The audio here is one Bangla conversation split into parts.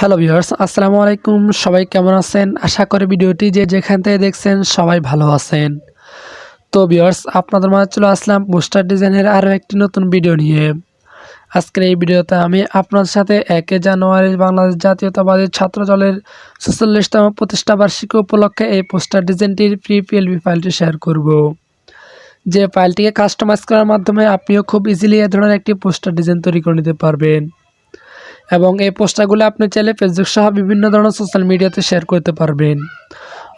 হ্যালো ভিউয়ার্স, আসসালামু আলাইকুম। সবাই কেমন আছেন? আশা করি ভিডিওটি যে যেখান থেকে দেখছেন সবাই ভালো আছেন। তো ভিউয়ার্স, আপনাদের মাঝে চলে আসলাম পোস্টার ডিজাইনের আরও একটি নতুন ভিডিও নিয়ে। আজকের এই ভিডিওতে আমি আপনাদের সাথে একে জানুয়ারি বাংলাদেশ জাতীয়তাবাদী ছাত্র দলের ছেচল্লিশতম প্রতিষ্ঠা বার্ষিকী উপলক্ষে এই পোস্টার ডিজাইনটির প্রি পিএলবি ফাইলটি শেয়ার করব। যে ফাইলটিকে কাস্টমাইজ করার মাধ্যমে আপনিও খুব ইজিলি এ ধরনের একটি পোস্টার ডিজাইন তৈরি করে নিতে পারবেন। এবং এই পোস্টারগুলো আপনি চাইলে ফেসবুক সহ বিভিন্ন ধরনের সোশ্যাল মিডিয়াতে শেয়ার করতে পারবেন,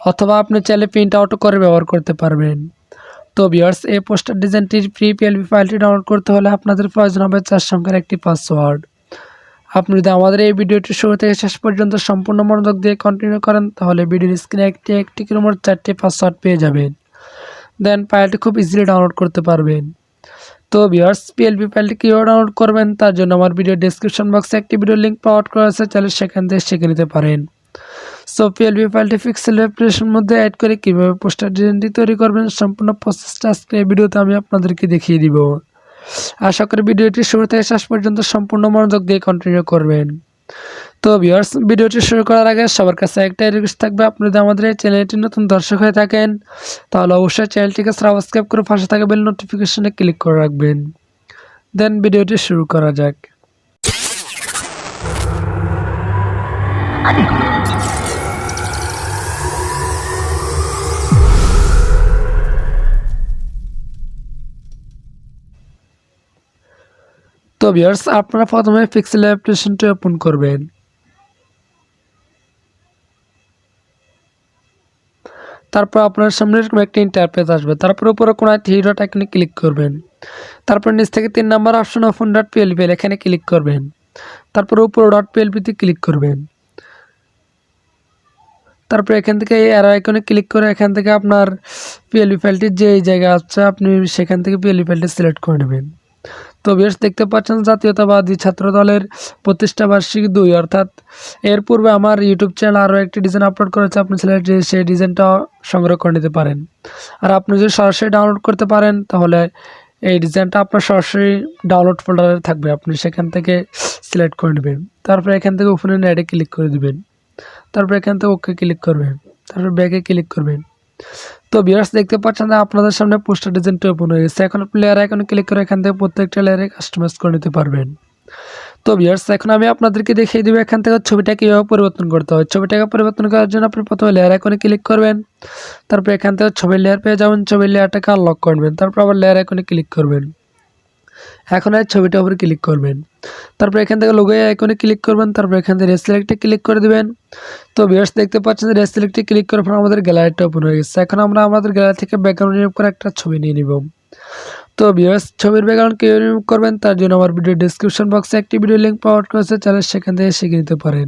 অথবা আপনি চাইলে প্রিন্ট আউট করে ব্যবহার করতে পারবেন। তো বিয়ার্স এই পোস্টার ডিজাইনটির ফ্রি পিএলপি ফাইলটি ডাউনলোড করতে হলে আপনাদের প্রয়োজন হবে চার সংখ্যার একটি পাসওয়ার্ড আপনি যদি আমাদের এই ভিডিওটি শুরু থেকে শেষ পর্যন্ত সম্পূর্ণ মনোযোগ দিয়ে কন্টিনিউ করেন, তাহলে ভিডিওর স্ক্রিনে একটি একটি করে মোট চারটি পাসওয়ার্ড পেয়ে যাবেন। দেন ফাইলটি খুব ইজিলি ডাউনলোড করতে পারবেন। তো ভিওর্স পিএলপি ফাইলটি কীভাবে ডাউনলোড করবেন, তার জন্য আমার ভিডিও ডিসক্রিপশন বক্সে একটি ভিডিও লিঙ্ক প্রোভাইড করা আছে তাহলে সেখান থেকে শিখে নিতে পারেন। সো পিএলপি ফাইলটি পিক্সেল অ্যাপ্লিকেশন মধ্যে অ্যাড করে কীভাবে পোস্টার ডিজাইনটি তৈরি করবেন, সম্পূর্ণ প্রসেসটা আজকে এই ভিডিওতে আমি আপনাদেরকে দেখিয়ে দিব। আশা করি ভিডিওটি শুরু থেকে শেষ পর্যন্ত সম্পূর্ণ মনোযোগ দিয়ে কন্টিনিউ করবেন। তো ভিওর্স ভিডিওটি শুরু করার আগে সবার কাছে একটাই রিকোয়েস্ট থাকবে আপনি যদি আমাদের এই চ্যানেলটি নতুন দর্শক হয়ে থাকেন, তাহলে অবশ্যই চ্যানেলটিকে সাবস্ক্রাইব করে পাশে থাকা বেল নোটিফিকেশনে ক্লিক করে রাখবেন। দেন ভিডিওটি শুরু করা যাক। তো ভিউয়ার্স আপনারা প্রথমে পিক্সেল অ্যাপ্লিকেশনটি ওপেন করবেন। তারপর আপনার সামনে এরকম একটা ইন্টারপেজ আসবে। তারপর উপরে কোনো থ্রি ডট এখানে ক্লিক করবেন। তারপর নিচ থেকে তিন number option open dot PLP এখানে ক্লিক করবেন। তারপর উপরে ডট পিএলপিতে ক্লিক করবেন। তারপর এখান থেকে এই অ্যারো আইকনে ক্লিক করে এখান থেকে আপনার পিএলপি ফাইলটির যে জায়গা আছে, আপনি সেখান থেকে পিএলপি ফাইলটি সিলেক্ট করে নেবেন। তো বেশ দেখতে পাচ্ছেন জাতীয়তাবাদী ছাত্র দলের প্রতিষ্ঠা বার্ষিকী দুই, অর্থাৎ এর পূর্বে আমার ইউটিউব চ্যানেল আরও একটি ডিজাইন আপলোড করেছে, আপনি যে- সেই ডিজাইনটা সংগ্রহ করে নিতে পারেন। আর আপনি যদি সরাসরি ডাউনলোড করতে পারেন, তাহলে এই ডিজাইনটা আপনার সরাসরি ডাউনলোড ফোল্ডারে থাকবে, আপনি সেখান থেকে সিলেক্ট করে নেবেন। তারপরে এখান থেকে ওপেন অ্যাডে ক্লিক করে দিবেন। তারপর এখান থেকে ওকে ক্লিক করবেন। তারপর ব্যাকে ক্লিক করবেন। তো বিয়ার্স দেখতে পাচ্ছেন যে আপনাদের সামনে পোস্টার ডিজাইনটা ওপেন হয়ে গেছে। এখন আপনি লেয়ার ক্লিক করে এখান থেকে প্রত্যেকটা লেয়ারে কাস্টমাইজ করে নিতে পারবেন। তো বিয়ার্স এখন আমি আপনাদেরকে দেখিয়ে দেবো এখান থেকে ছবিটা কীভাবে পরিবর্তন করতে হয়। ছবিটাকে পরিবর্তন করার জন্য আপনি প্রথমে লেয়ার আইকনে ক্লিক করবেন। তারপর এখান থেকে ছবির লেয়ার পেয়ে যাবেন। ছবির লেয়ারটাকে আনলক করবেন। তারপর আবার লেয়ার আইকনে ক্লিক করবেন। এখন আর ছবিটার উপরে ক্লিক করবেন। তারপর এখান থেকে লোগো আইকনে ক্লিক করবেন, তারপর এখান থেকে রেসিলেক্টে ক্লিক করে দিবেন। তো ভিউয়ার্স দেখতে পাচ্ছেন যে রেসিলেক্টে ক্লিক করার পর আমাদের গ্যালারিটা ওপেন হয়ে গেছে। এখন আমরা আমাদের গ্যালারি থেকে ব্যাকগ্রাউন্ড রিমুভ করে একটা ছবি নিয়ে নিব। তো ভিউয়ার্স ছবির ব্যাকগ্রাউন্ড কীভাবে রিমুভ করবেন, তার জন্য আমার ভিডিও ডিসক্রিপশন বক্সে একটি ভিডিও লিঙ্ক প্রোভাইড করেছে চাইলে সেখান থেকে শিখে নিতে পারেন।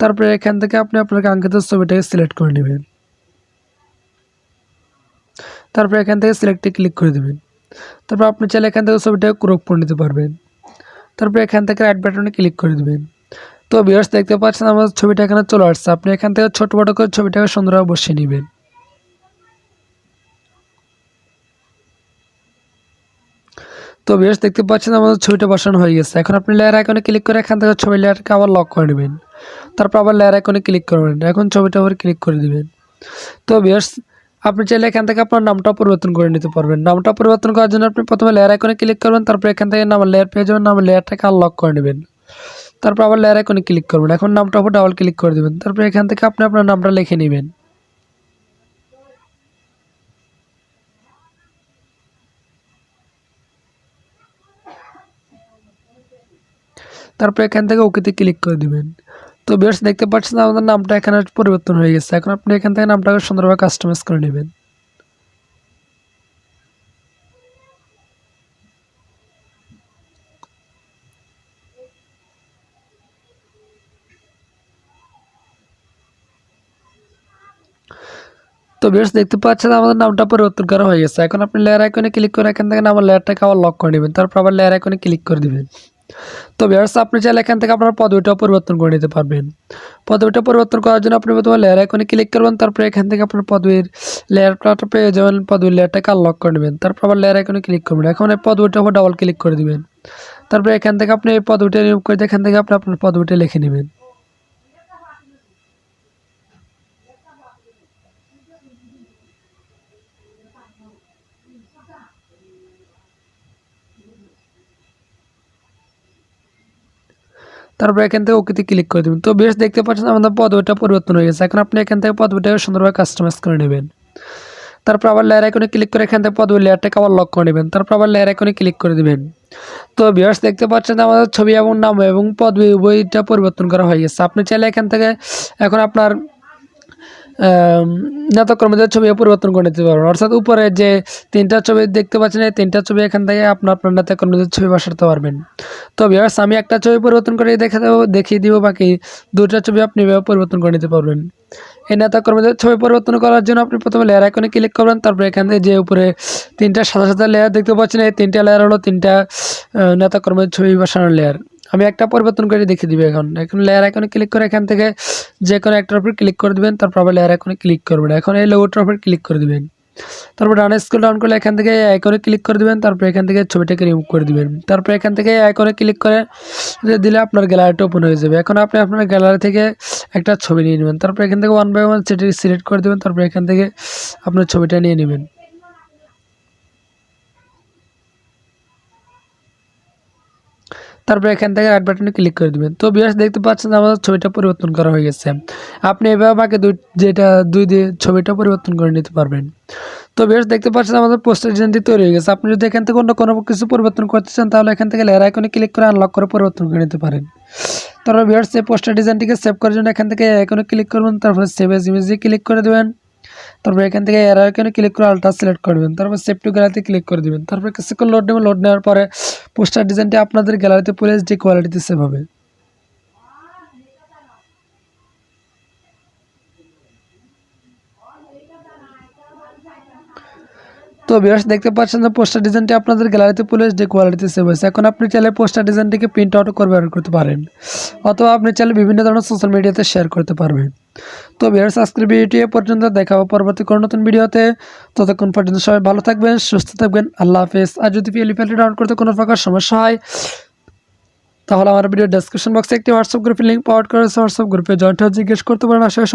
তারপরে এখান থেকে আপনি আপনার কাঙ্ক্ষিত ছবিটাকে সিলেক্ট করে নেবেন। তারপর এখান থেকে সিলেক্টে ক্লিক করে দেবেন। তারপর আপনি চাইলে এখান থেকে ছবিটাকে ক্রপ করে নিতে পারবেন। তারপর এখান থেকে রাইট বাটনে ক্লিক করে দেবেন। তো ভিউয়ার্স দেখতে পাচ্ছেন আমার ছবিটা এখানে চলে আসছে। আপনি এখান থেকে ছোট বড় করে ছবিটাকে সুন্দরভাবে বসিয়ে নেবেন। তো ভিউয়ার্স দেখতে পাচ্ছেন আমাদের ছবিটা বসানো হয়ে গেছে। এখন আপনি লেয়ার আইকনে ক্লিক করে এখান থেকে ছবি লেয়ারকে আবার লক করে নেবেন। তারপর আবার লেয়ার আইকনে ক্লিক করবেন। এখন ছবিটা আবার ক্লিক করে দিবেন। তো ভিউয়ার্স আপনি চাইলে এখান থেকে আপনার নামটা পরিবর্তন করে নিতে পারবেন। নামটা পরিবর্তন করার জন্য আপনি প্রথমে লেয়ার আইকনে ক্লিক করবেন, তারপর এখান থেকে নাম লেয়ার পেয়ে যাবেন নাম লেয়ারটাকে আনলক করে নেবেন। তারপর আবার লেয়ার আইকনে ক্লিক করবেন, এখন নামটা উপর ডাবল ক্লিক করে দেবেন। তারপর এখান থেকে আপনি আপনার নামটা লিখে নেবেন। তারপর এখান থেকে ওকেতে ক্লিক করে দিবেন। তো বেশ দেখতে পাচ্ছেন আমাদের নামটা এখানে পরিবর্তন হয়ে গেছে। এখন আপনি এখান থেকে নামটাকে সুন্দরভাবে কাস্টমাইজ করে নেবেন। তো বেশ দেখতে পাচ্ছেন আমাদের নামটা পরিবর্তন করা হয়ে গেছে। এখন আপনি লেয়ার আইকনে ক্লিক করে এখান থেকে আমার লেয়ারটাকে আবার লক করে নেবেন। তারপর আবার লেয়ার আইকনে ক্লিক করে দিবেন। তো আপনি চাইলে এখান থেকে আপনার পদবিটাও পরিবর্তন করে নিতে পারবেন। পদবিটা পরিবর্তন করার জন্য আপনি প্রথমে লেয়ার এখানে ক্লিক করবেন, তারপরে এখান থেকে আপনার পদবির লেয়ারটা পেয়ে যাবেন, পদবির লেয়ারটাকে আনলক করে নেবেন। তারপর আবার লেয়ার এখানে ক্লিক করবেন। এখন এই পদবিটা উপর ডাবল ক্লিক করে দিবেন। তারপরে এখান থেকে আপনি এই পদবিটা রিমুভ করে এখান থেকে আপনি আপনার পদবিটা লিখে নেবেন। তারপর এখান থেকে ওকেতে ক্লিক করে দেবেন। তো বেশ দেখতে পাচ্ছেন আমাদের পদবিটা পরিবর্তন হয়ে গেছে। এখন আপনি এখান থেকে পদবিটাকে সুন্দরভাবে কাস্টমাইজ করে নেবেন। তারপর আবার লেয়ার আইকনে ক্লিক করে এখান থেকে পদবি লেয়ারটাকে আবার লক করে নেবেন। তারপর আবার লেয়ার আইকনে ক্লিক করে দেবেন। তো ভিউয়ার্স দেখতে পাচ্ছেন আমাদের ছবি এবং নাম এবং পদবি উভয়টা পরিবর্তন করা হয়ে গেছে। আপনি চাইলে এখান থেকে এখন আপনার আম, নেতাকর্মীদের ছবি পরিবর্তন করে নিতে পারবেন। অর্থাৎ উপরে যে তিনটা ছবি দেখতে পাচ্ছেন এই তিনটা ছবি এখান থেকে আপনার আপনার নেতাকর্মীদের ছবি বসাতে পারবেন। তো ভিউয়ার্স আমি একটা ছবি পরিবর্তন করে দেখে দেবো দেখিয়ে দিব বাকি দুটা ছবি আপনি পরিবর্তন করে নিতে পারবেন। এই নেতাকর্মীদের ছবি পরিবর্তন করার জন্য আপনি প্রথমে লেয়ার আইকনে ক্লিক করবেন তারপর এখান থেকে যে উপরে তিনটা সাদা সাদা লেয়ার দেখতে পাচ্ছেন এই তিনটা লেয়ার হলো তিনটা নেতাকর্মীদের ছবি বসানোর লেয়ার আমি একটা পরিবর্তন করে দেখিয়ে দিবে এখন। এখন লেয়ার আইকনে ক্লিক করে এখান থেকে যে কোনো একটার উপর ক্লিক করে দিবেন, তারপর আবার লেয়ার আইকনে ক্লিক করবেন। এখন এই লোগোটার উপর ক্লিক করে দিবেন। তারপর ডান স্কুল ডাউন করলে এখান থেকে আইকনে ক্লিক করে দিবেন, তারপর এখান থেকে ছবিটাকে রিমুভ করে দিবেন। তারপর এখান থেকে আইকনে ক্লিক করে দিলে আপনার গ্যালারিটা ওপেন হয়ে যাবে। এখন আপনি আপনার গ্যালারি থেকে একটা ছবি নিয়ে নেবেন, তারপর এখান থেকে ওয়ান বাই ওয়ান সেটি সিলেক্ট করে দেবেন, তারপর এখান থেকে আপনার ছবিটা নিয়ে নেবেন। তারপর এখান থেকে রাইট বাটনে ক্লিক করে দিবেন। তো বিয়াস দেখতে পাচ্ছেন আমাদের ছবিটা পরিবর্তন করা হয়ে গেছে। আপনি এভাবে বাকি দুই, যেটা দুই দিয়ে ছবিটা পরিবর্তন করে নিতে পারবেন। তো বেশ দেখতে পাচ্ছেন আমাদের পোস্টার ডিজাইনটি তৈরি হয়ে গেছে। আপনি যদি এখান থেকে অন্য কোনো কিছু পরিবর্তন করতে চান, তাহলে এখান থেকে লেয়ার আইকনে ক্লিক করে আনলক করে পরিবর্তন করে নিতে পারেন। তারপর বিয়ার্স এই পোস্টার ডিজাইনটিকে সেভ করার জন্য এখান থেকে আইকনে ক্লিক করবেন। তারপর সেভ এজ ইমেজে ক্লিক করে দেবেন। তারপর এখান থেকে এর আইকনে ক্লিক করে আলট্রা সিলেক্ট করবেন তারপর সেভ টু গ্যালারিতে ক্লিক করে দিবেন। তারপর কিছুক্ষণ লোড নেবেন। লোড নেওয়ার পরে পোস্টার ডিজাইনটি আপনাদের গ্যালারিতে পুরো যে কোয়ালিটিতে সেভ হবে। তো বিয়ার্স দেখতে পাচ্ছেন যে পোস্টার ডিজাইনটি আপনাদের গ্যালারিতে পুলিশ যে কোয়ালিটিতে সেভ হয়েছে। এখন আপনি চাইলে পোস্টার ডিজাইনটিকে প্রিন্ট আউট করে ব্যবহার করতে পারেন। অথবা আপনি চাইলে বিভিন্ন ধরনের সোশ্যাল মিডিয়াতে শেয়ার করতে পারবেন। তো বিয়ার্স আজকের ভিডিওটি এ পর্যন্ত। দেখাবো পরবর্তী কোনো নতুন ভিডিওতে। ততক্ষণ পর্যন্ত সবাই ভালো থাকবেন, সুস্থ থাকবেন। আল্লাহ হাফেজ। আর যদি পিএলি ফেলটি ডাউন করতে কোনো প্রকার সমস্যা হয়, তাহলে আমার ভিডিও ডেসক্রিপশন বক্সে একটি হোয়াটসঅ্যাপ গ্রুপের লিঙ্ক পাওয়ার করেছে হোয়াটসঅ্যাপ গ্রুপে জয়েন্ট হয়ে জিজ্ঞেস করতে পারেন। আসলে